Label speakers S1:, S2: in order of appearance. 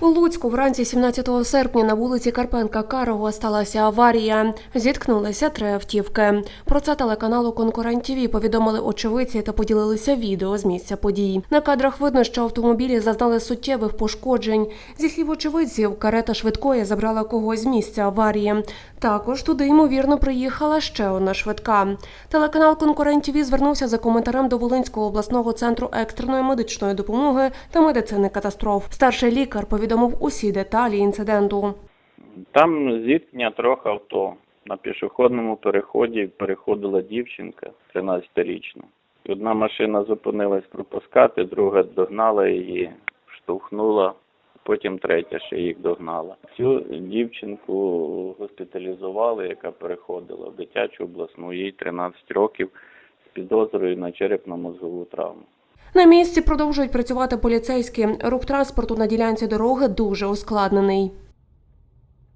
S1: У Луцьку вранці 17 серпня на вулиці Карпенка Карого сталася аварія. Зіткнулися три автівки. Про це телеканалу Конкурент ТВ повідомили очевидці та поділилися відео з місця подій. На кадрах видно, що автомобілі зазнали суттєвих пошкоджень. Зі слів очевидців, карета швидкої забрала когось з місця аварії. Також туди ймовірно приїхала ще одна швидка. Телеканал Конкурент ТВ звернувся за коментарем до Волинського обласного центру екстреної медичної допомоги та медицини катастроф. Старший лікар повідомив усі деталі інциденту.
S2: Там зіткнення трьох авто. На пішохідному переході переходила дівчинка 13-річна. Одна машина зупинилась пропускати, друга догнала її, штовхнула, потім третя ще їх догнала. Цю дівчинку госпіталізували, яка переходила в дитячу обласну, їй 13 років з підозрою на черепно-мозгову травму.
S1: На місці продовжують працювати поліцейські. Рух транспорту на ділянці дороги дуже ускладнений.